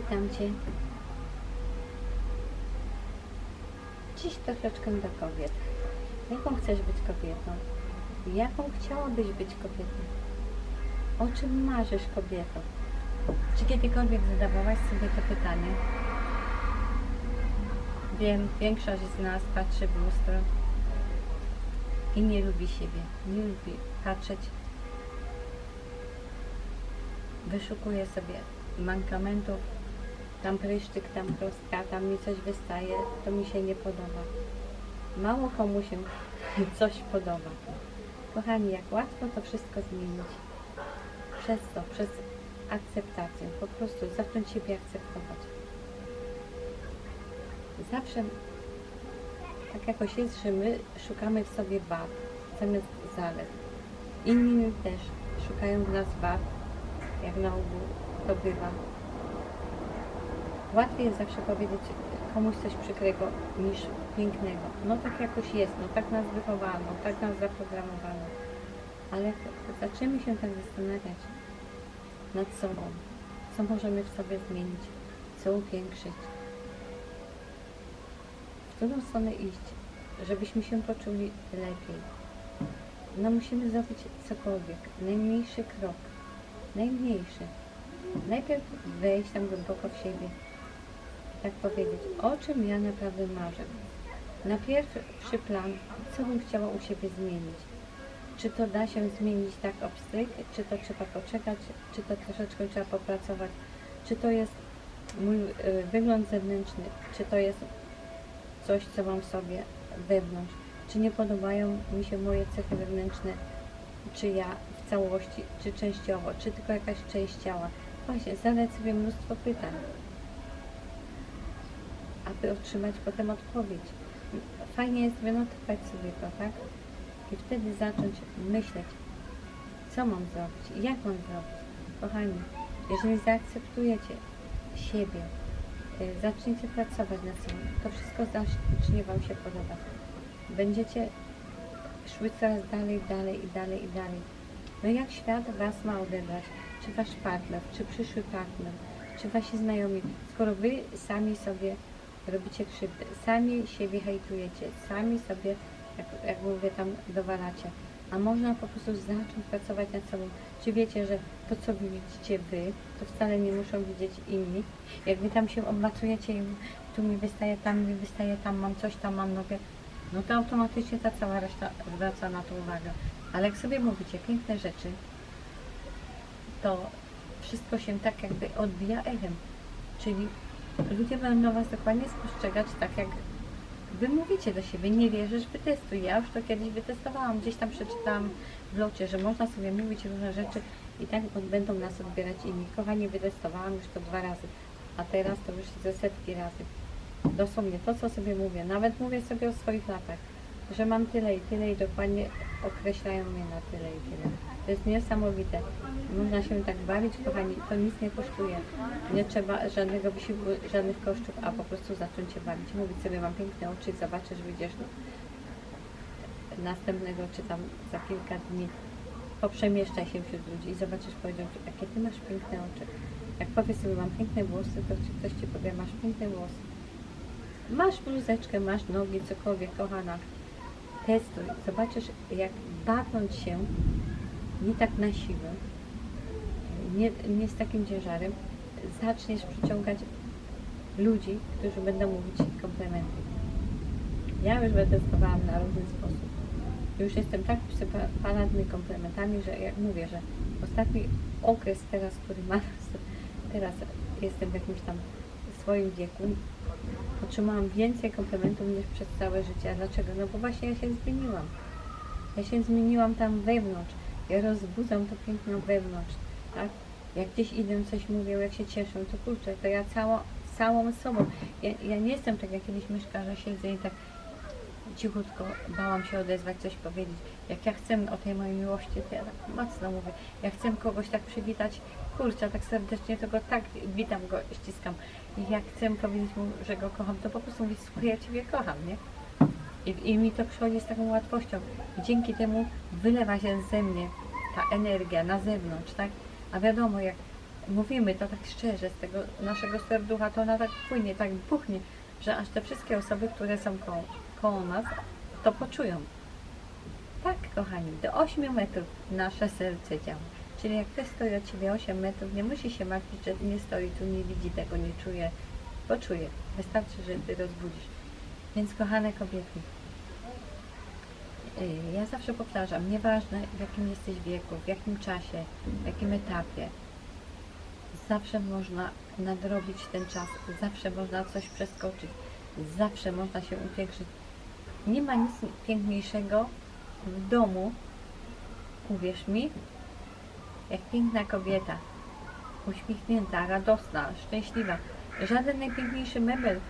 Witam Cię. Dziś troszeczkę do kobiet. Jaką chcesz być kobietą? Jaką chciałabyś być kobietą? O czym marzysz kobieto? Czy kiedykolwiek zadawałaś sobie to pytanie? Wiem, większość z nas patrzy w lustro i nie lubi siebie, nie lubi patrzeć. Wyszukuje sobie mankamentów, tam pryszczyk, tam kostka, tam mi coś wystaje, to mi się nie podoba. Mało komu się coś podoba. Kochani, jak łatwo to wszystko zmienić. Przez to, przez akceptację, po prostu zacząć siebie akceptować. Zawsze tak jakoś jest, że my szukamy w sobie wad zamiast zalet. Inni też szukają w nas wad, jak na ogół to bywa. Łatwiej jest zawsze powiedzieć komuś coś przykrego niż pięknego. No tak jakoś jest, no tak nas wychowano, tak nas zaprogramowano. Ale zaczniemy się tak zastanawiać nad sobą, co możemy w sobie zmienić, co upiększyć, w którą stronę iść, żebyśmy się poczuli lepiej. No musimy zrobić cokolwiek, najmniejszy krok, najmniejszy. Najpierw wejść tam głęboko w siebie tak powiedzieć, o czym ja naprawdę marzę. Na pierwszy plan, co bym chciała u siebie zmienić. Czy to da się zmienić tak obstryk, czy to trzeba poczekać, czy to troszeczkę trzeba popracować, czy to jest mój y, wygląd zewnętrzny, czy to jest coś, co mam w sobie wewnątrz, czy nie podobają mi się moje cechy wewnętrzne, czy ja w całości, czy częściowo, czy tylko jakaś część ciała. Właśnie, zadać sobie mnóstwo pytań, aby otrzymać potem odpowiedź. Fajnie jest wynotować sobie to, tak? I wtedy zacząć myśleć, co mam zrobić, jak mam zrobić. Kochani, jeżeli zaakceptujecie siebie, y, zaczniecie pracować nad sobą, to wszystko zacznie Wam się podobać. Będziecie szły coraz dalej, dalej i dalej i dalej. No jak świat Was ma odebrać? Czy Wasz partner, czy przyszły partner, czy Wasi znajomi, skoro Wy sami sobie robicie krzywdę, sami siebie hejtujecie, sami sobie, jak, jak mówię, tam dowalacie. A można po prostu zacząć pracować nad sobą. Czy wiecie, że to, co widzicie Wy, to wcale nie muszą widzieć inni? Jak Wy tam się obmacujecie i tu mi wystaje, tam mi wystaje, tam mam coś, tam mam nogę, no to automatycznie ta cała reszta zwraca na to uwagę. Ale jak sobie mówicie piękne rzeczy, to wszystko się tak jakby odbija echem. Czyli ludzie będą Was dokładnie spostrzegać tak, jak Wy mówicie do siebie. Nie wierzysz, wytestuj. Ja już to kiedyś wytestowałam. Gdzieś tam przeczytałam w locie, że można sobie mówić różne rzeczy i tak będą nas odbierać inni. Kochani, wytestowałam już to dwa razy, a teraz to już ze setki razy. Dosłownie to, co sobie mówię. Nawet mówię sobie o swoich latach, że mam tyle i tyle i dokładnie określają mnie na tyle i tyle. To jest niesamowite. Można się tak bawić, kochani, to nic nie kosztuje. Nie trzeba żadnego wysiłku, żadnych kosztów, a po prostu zacząć się bawić. Mówić sobie, mam piękne oczy, zobaczysz, wyjdziesz następnego, czy tam za kilka dni poprzemieszczaj się wśród ludzi i zobaczysz, powiedzą, ci, jakie ty masz piękne oczy. Jak powiesz sobie, mam piękne włosy, to ktoś ci powie, masz piękne włosy. Masz bluzeczkę, masz nogi, cokolwiek, kochana. Testuj. Zobaczysz, jak bawiąc się, nie tak na siłę, nie, nie z takim ciężarem, zaczniesz przyciągać ludzi, którzy będą mówić komplementy. Ja już testowałam na różny sposób. Już jestem tak przypadany komplementami, że jak mówię, że ostatni okres teraz, który mam, teraz jestem w jakimś tam swoim wieku, otrzymałam więcej komplementów niż przez całe życie. A dlaczego? No bo właśnie ja się zmieniłam. Ja się zmieniłam tam wewnątrz. Ja rozbudzam to piękno wewnątrz, tak? Jak gdzieś idę, coś mówię, jak się cieszę, to kurczę, to ja całą, całą sobą. Ja, ja nie jestem tak jak kiedyś myszka, że siedzę i tak cichutko bałam się odezwać, coś powiedzieć. Jak ja chcę o tej mojej miłości, to ja tak mocno mówię. Jak chcę kogoś tak przywitać, kurczę, tak serdecznie, to go tak witam go, ściskam. I jak chcę powiedzieć mu, że go kocham, to po prostu mówię, słuchaj, ja Ciebie kocham, nie? I, I mi to przychodzi z taką łatwością. I dzięki temu wylewa się ze mnie ta energia na zewnątrz, tak? A wiadomo, jak mówimy to tak szczerze, z tego naszego serducha, to ona tak płynie, tak buchnie, że aż te wszystkie osoby, które są koło, koło nas, to poczują. Tak, kochani, do 8 metrów nasze serce działa. Czyli jak ktoś stoi od Ciebie 8 metrów, nie musi się martwić, że nie stoi tu, nie widzi tego, nie czuje. Poczuje. Wystarczy, że Ty rozbudzisz. Więc kochane kobiety, ja zawsze powtarzam, nieważne w jakim jesteś wieku, w jakim czasie, w jakim etapie, zawsze można nadrobić ten czas, zawsze można coś przeskoczyć, zawsze można się upiększyć. Nie ma nic piękniejszego w domu, uwierz mi, jak piękna kobieta, uśmiechnięta, radosna, szczęśliwa. Żaden najpiękniejszy mebel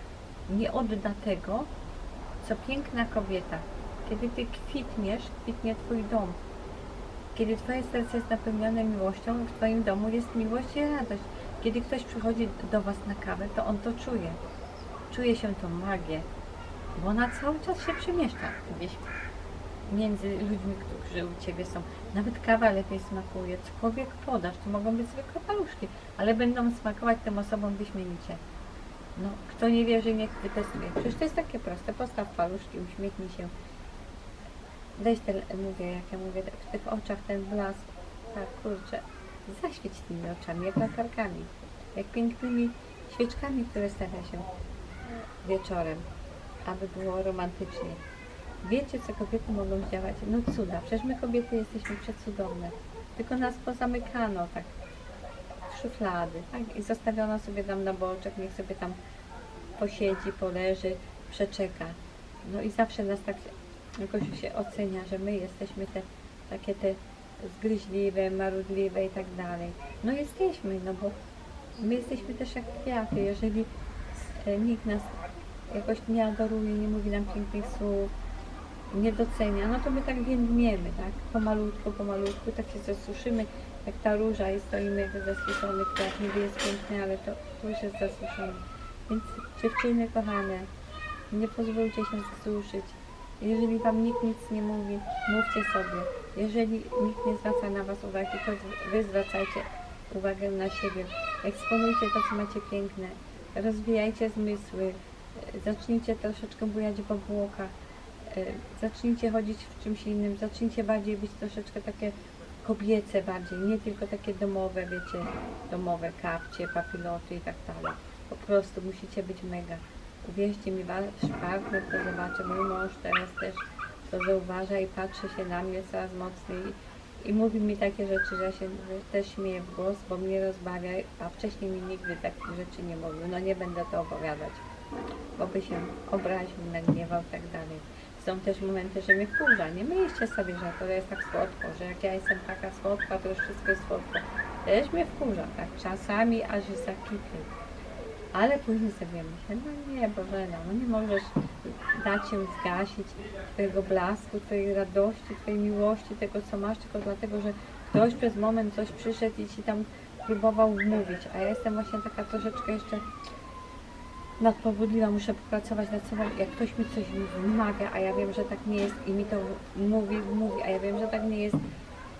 nie odda tego, co piękna kobieta. Kiedy ty kwitniesz, kwitnie twój dom. Kiedy twoje serce jest napełnione miłością, w twoim domu jest miłość i radość. Kiedy ktoś przychodzi do was na kawę, to on to czuje. Czuje się tą magię, bo ona cały czas się przemieszcza gdzieś między ludźmi, którzy u Ciebie są. Nawet kawa lepiej smakuje, cokolwiek podasz, to mogą być zwykłe paluszki, ale będą smakować tym osobom wyśmienicie. No, kto nie wierzy, niech wytestuje. Przecież to jest takie proste. Postaw paluszki, uśmiechnij się. Weź ten, mówię, jak ja mówię, w tych oczach ten blask, tak, kurczę, zaświeć tymi oczami, jak latarkami, jak pięknymi świeczkami, które stawia się wieczorem, aby było romantycznie. Wiecie, co kobiety mogą zdziałać? No cuda. Przecież my kobiety jesteśmy przecudowne. Tylko nas pozamykano tak w szuflady, tak? I zostawiono sobie tam na boczek, niech sobie tam posiedzi, poleży, przeczeka. No i zawsze nas tak jakoś się ocenia, że my jesteśmy te takie te zgryźliwe, marudliwe i tak dalej. No jesteśmy, no bo my jesteśmy też jak kwiaty. Jeżeli e, nikt nas jakoś nie adoruje, nie mówi nam pięknych słów, nie docenia, no to my tak więdmiemy, tak? Pomalutku, pomalutku, tak się zasuszymy, jak ta róża i stoimy jak zasuszony kwiat, niby jest piękny, ale to, to już jest zasuszony. Więc dziewczyny kochane, nie pozwólcie się zasuszyć. Jeżeli Wam nikt nic nie mówi, mówcie sobie. Jeżeli nikt nie zwraca na Was uwagi, to Wy zwracajcie uwagę na siebie. Eksponujcie to, co macie piękne. Rozwijajcie zmysły. Zacznijcie troszeczkę bujać w obłokach. E, Zacznijcie chodzić w czymś innym. Zacznijcie bardziej być troszeczkę takie kobiece bardziej, nie tylko takie domowe, wiecie, domowe kapcie, papiloty i tak dalej. Po prostu musicie być mega. Uwierzcie mi, wasz partner to zobaczy, mój mąż teraz też to zauważa i patrzy się na mnie coraz mocniej i, mówi mi takie rzeczy, że się też śmieję w głos, bo mnie rozbawia, a wcześniej mi nigdy takich rzeczy nie mówił. No nie będę to opowiadać, bo by się obraził, nagniewał i tak dalej. Są też momenty, że mnie wkurza. Nie myślcie sobie, że to jest tak słodko, że jak ja jestem taka słodka, to już wszystko jest słodko. Też mnie wkurza, tak, czasami aż jest zakipie. Ale później sobie myślę, no nie, Bożena, no nie możesz dać się zgasić Twojego blasku, Twojej radości, Twojej miłości, tego co masz, tylko dlatego, że ktoś przez moment coś przyszedł i Ci tam próbował wmówić, a ja jestem właśnie taka troszeczkę jeszcze nadpobudliwa, muszę popracować nad sobą, jak ktoś mi coś wymawia, a ja wiem, że tak nie jest i mi to mówi, mówi, a ja wiem, że tak nie jest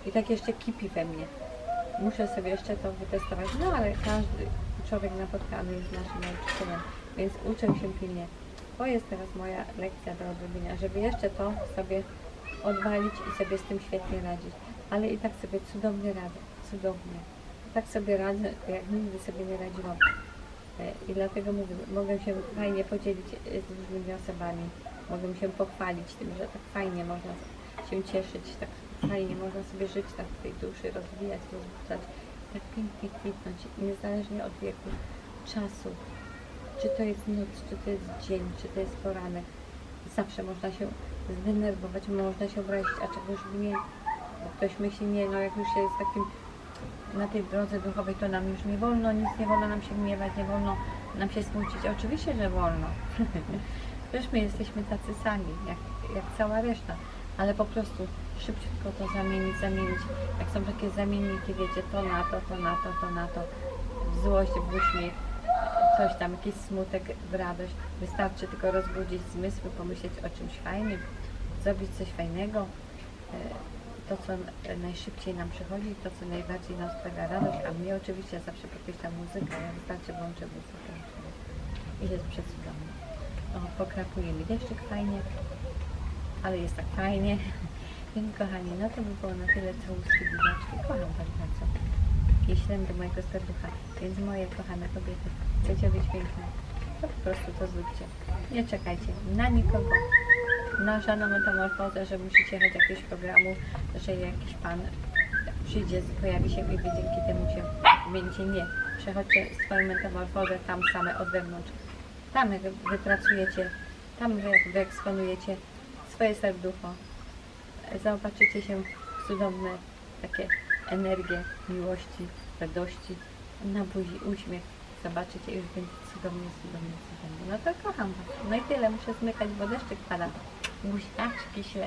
i tak jeszcze kipi we mnie. Muszę sobie jeszcze to wytestować, no ale każdy człowiek napotkany jest naszym nauczycielem, więc uczę się pilnie. To jest teraz moja lekcja do odrobienia, żeby jeszcze to sobie odwalić i sobie z tym świetnie radzić. Ale i tak sobie cudownie radzę, cudownie. Tak sobie radzę, jak nigdy sobie nie radziłam. E, I dlatego mówię, mogę się fajnie podzielić e, z różnymi osobami. Mogę się pochwalić tym, że tak fajnie można się cieszyć, tak fajnie można sobie żyć tak tej duszy, rozwijać, rozbudzać, tak pięknie kwitnąć, niezależnie od wieku, czasu. Czy to jest noc, czy to jest dzień, czy to jest poranek. Zawsze można się zdenerwować, można się obrazić, a czegoś nie. Bo ktoś myśli, nie, no jak już się jest takim na tej drodze duchowej, to nam już nie wolno, nic nie wolno nam się gniewać, nie wolno nam się smucić. Oczywiście, że wolno. Przecież my jesteśmy tacy sami, jak, jak cała reszta. Ale po prostu szybciutko to zamienić, zamienić. Jak są takie zamienniki, wiecie, to na to, to na to, to na to. W złość, w uśmiech, coś tam, jakiś smutek, w radość. Wystarczy tylko rozbudzić zmysły, pomyśleć o czymś fajnym, zrobić coś fajnego. E, to, co najszybciej nam przychodzi, to, co najbardziej nam sprawia radość, a mnie oczywiście zawsze podkreśla muzyka, ja wystarczy włączę muzykę i jest przecudownie. O, pokrapuje mi deszczyk fajnie, ale jest tak fajnie. Więc kochani, no to by było na tyle całuski buziaczki. Kocham Was bardzo. Jeślem do mojego serducha. Więc moje kochane kobiety, chcecie być piękne, to po prostu to zróbcie. Nie czekajcie na nikogo, na żadną metamorfozę, że musicie jechać jakiegoś programu, że jakiś pan przyjdzie, pojawi się i wy dzięki temu się zmienicie. Nie. Przechodźcie swoją metamorfozę tam same od wewnątrz. Tam jak wypracujecie, tam jak wyeksponujecie swoje serducho, zobaczycie się w cudowne takie energie miłości, radości, na buzi uśmiech, zobaczycie już będzie cudownie, cudownie, cudownie. No to kocham Was. No i tyle, muszę zmykać, bo deszczyk pada. Buziaczki śle.